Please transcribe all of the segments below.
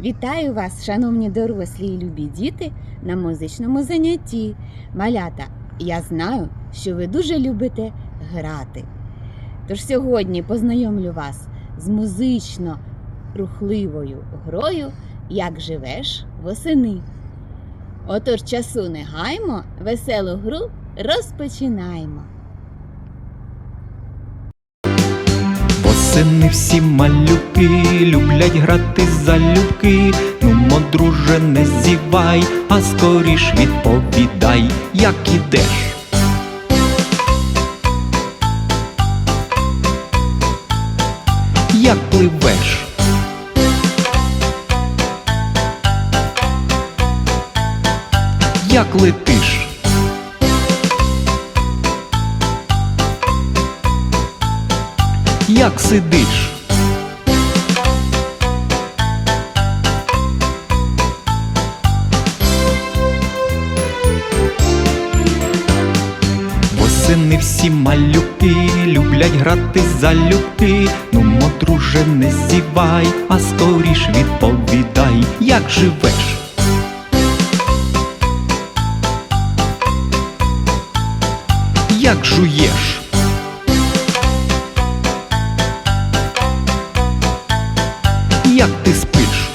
Вітаю вас, шановні дорослі і любі діти, на музичному занятті. Малята, я знаю, що ви дуже любите грати. Тож сьогодні познайомлю вас з музично рухливою грою Як живеш восени. Отож часу не гаймо, веселу гру розпочинаємо. Восени всі малюки люблять грати залюбки. Ну, друже, не зівай, а скоріш відповідай, як ідеш. Як пливеш? Як летиш? Як сидиш? Восени всі малюки люблять грати залюбки. Ну, мо, друже, не зівай, а скоріш відповідай, як живеш. Як жуєш? Як ти спиш?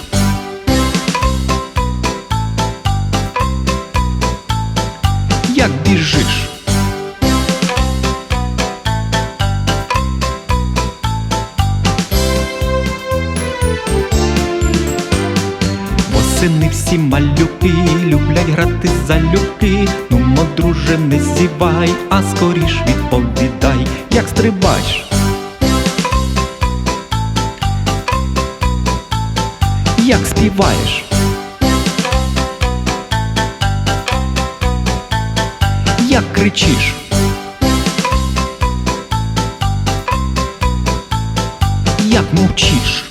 Як біжиш? Восени всі малюки люблять грати залюбки. Ну, мо, друже, не зівай, а скоріш відповідай, як стрибаєш. Як співаєш? Як кричиш? Як мовчиш?